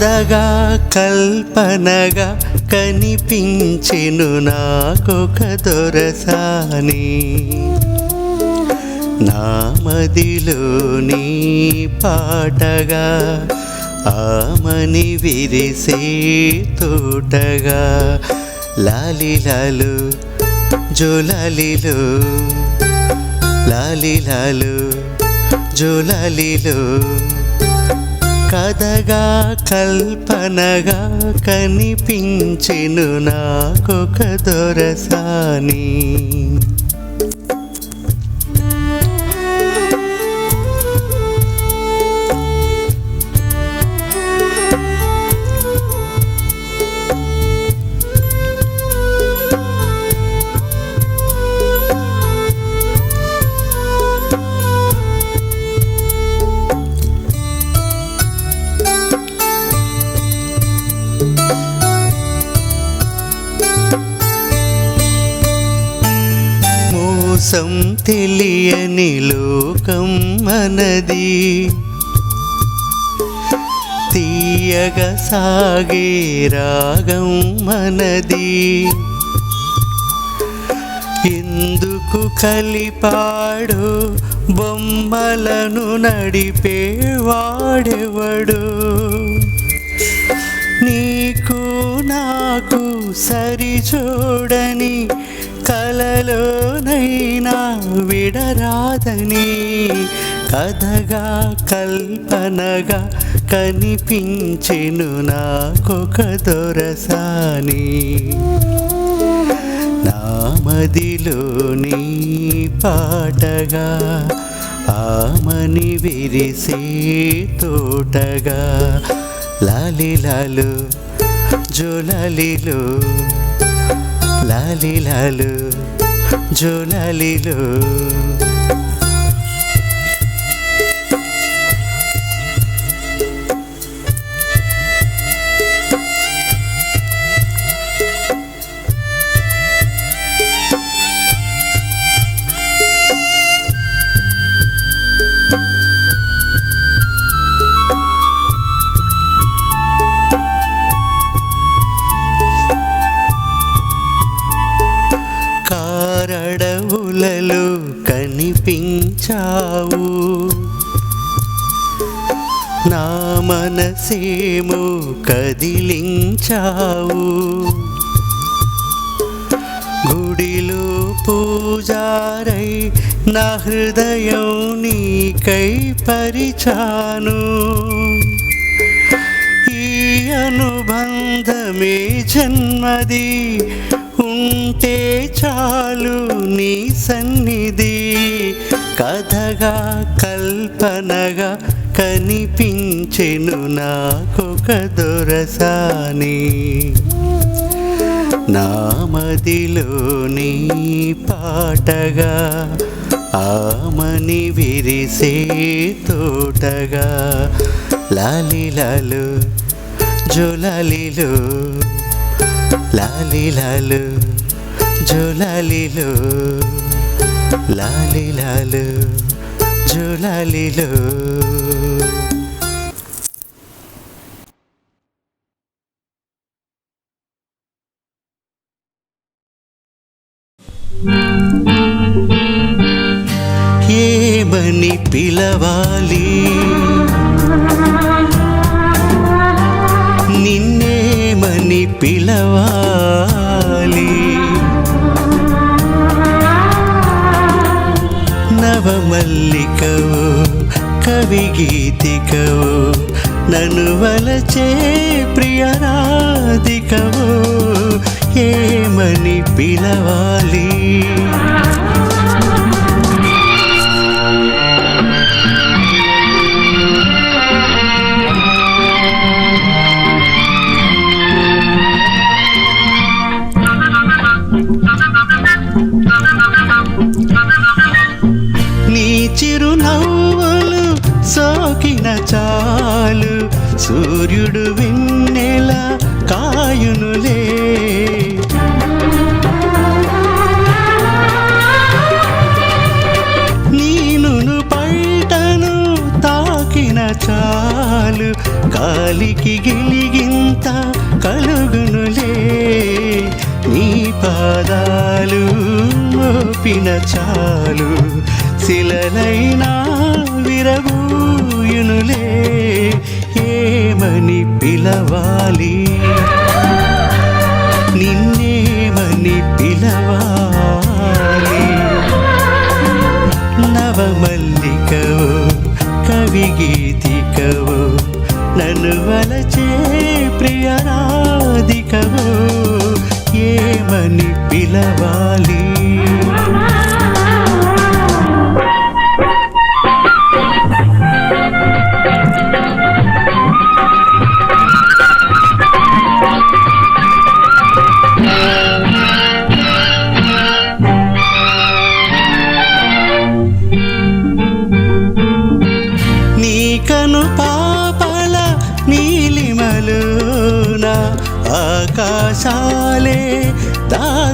కథగా కల్పనగా కనిపించెను నాకొక దొరసాని. నా మదిలోని పాటగా ఆమని విరిసే తోటగా లాలిలాలు జోలాలిలో లాలిలాలు జోలాలిలో కథగా కల్పనగా కనిపించెను నాకొక దొరసాని. మోసం తెలియని లోకం మనది. తీయగ సాగే రాగం మనది. ఎందుకు కలిపాడు బొమ్మలను నడిపేవాడెవడు? నీకు నాకు సరి చూడని కలలోనైనా విడరాదని కథగా కల్పనగా కనిపించెను నాకొక దొరసాని. నా మదిలోని పాటగా ఆమని విరిసే తోటగా లాలిలాలు జోలలిలో లాలిలాలు జో లాలిలో కదిలించావు. గుడిలో పూజారై నా హృదయం నీకై పరిచాను. ఈ అనుబంధమే జన్మది ఉంటే చాలు నీ సన్నిధి. కథగా కల్పనగా కనిపించెను నాకొక దొరసాని. నా మదిలోని పాటగా ఆమని విరిసే తోటగా లాలిలాలు జోలాలిలో లాలిలాలు జోలాలిలో లాలిలాలు జోలాలిలో పిలవాలి. నిన్నేమని పిలవాలి. నవమల్లికవు కవి గీతికవు నన్ను వలచే ప్రియరాధికవు ఏమని పిలవాలి? గాలికి గిలిగింత కలుగునులే. నీ పాదాలు మోపిన చాలు శిలలైనా విరబూయునులే ఏమని పిలవాలి?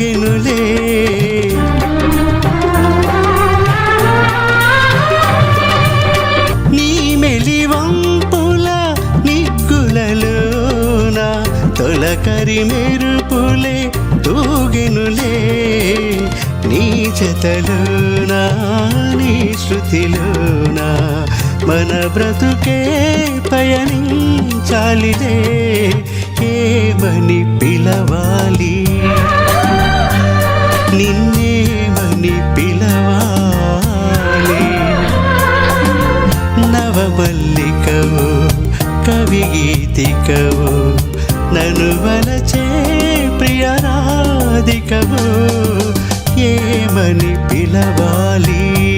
సాగినులే నీ మెలివంపుల నిగ్గులలోన తొలకరి మెరుపులే దూగినులే నీ జతలోన నీ శృతిలోన మన బ్రతుకే పయనించాలిలే ఏమని పిలవాలి. నిన్నేమని పిలవాలి. నవమల్లికవో కవి గీతికవో నన్ను వలచే ప్రియరాధికవు ఏమని పిలవాలి?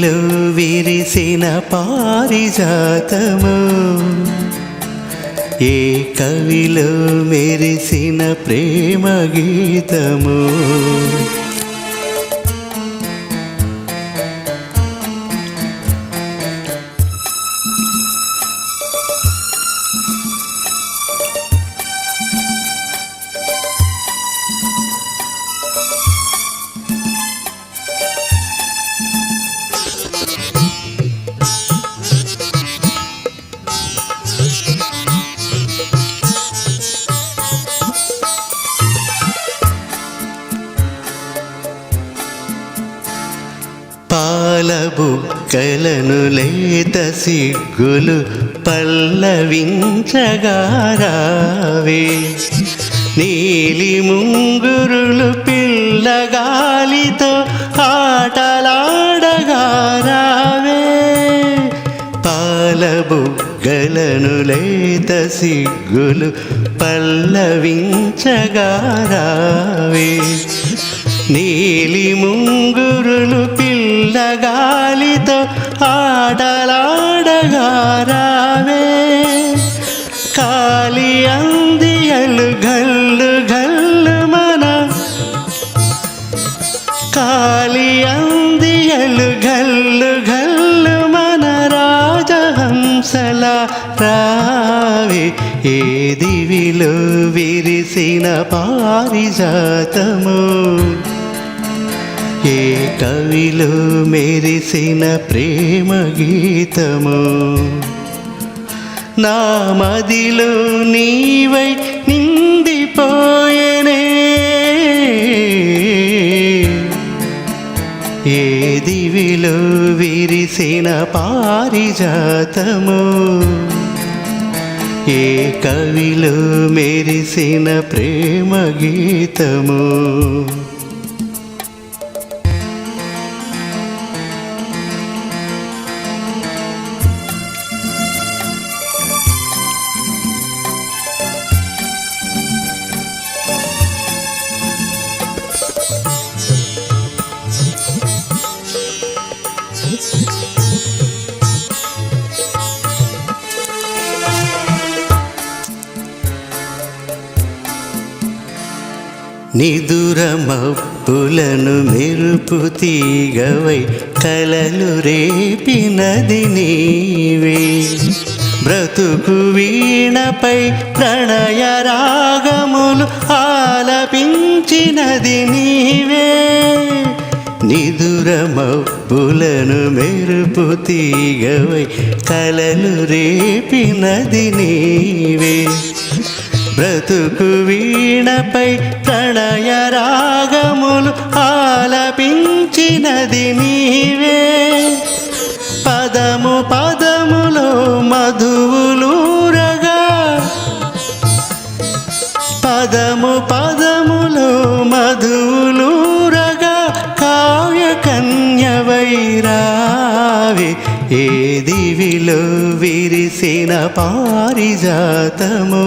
నీలో విరిసిన పారిజాతము. ఏ కవిలో మెరిసిన ప్రేమ గీతము కలను లేత సిగ్గులు పల్లవించగారావే. నీలి ముంగురులు పిల్లగాలితో ఆటలాడగారావే. పాలబుగ్గలను లేత సిగ్గులు పల్లవించగారావే. నీలి ముంగురులు పిల్ల పిల్లగాలితో ఆటలాడగారావే. కాలి అందియలు గల్లు గల్లు మన. కాలి అందియలు గల్లు గల్లు మన రాజహంసల రావి. ఏ దివిలో విరిసిన పారిజాతము. ఏ కవిలో మెరిసిన ప్రేమ గీతము. నా మదిలో నీవై నిందిపోయనే ఏ దివిలో విరిసిన పారిజాతము. ఏ కవిలో మెరిసిన ప్రేమ గీతము. నిదురమప్పులను మెరుపు తీగవై కలలు రేపినది నీవే. బ్రతుకు వీణపై ప్రణయ రాగములు ఆలపించినది నీవే. నిదురమప్పులను మెరుపు తీగవై కలలు రేపినది నీవే. బ్రతుకు వీణపై ప్రణయ రాగములు ఆలపించినది నీవే. పదము పదములో మధువులూరగా. పదము పదములో మధువులూరగా కావ్య కన్యవైరావి ఏ దివిలో విరిసిన పారిజాతము.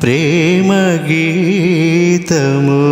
ప్రేమ గీతము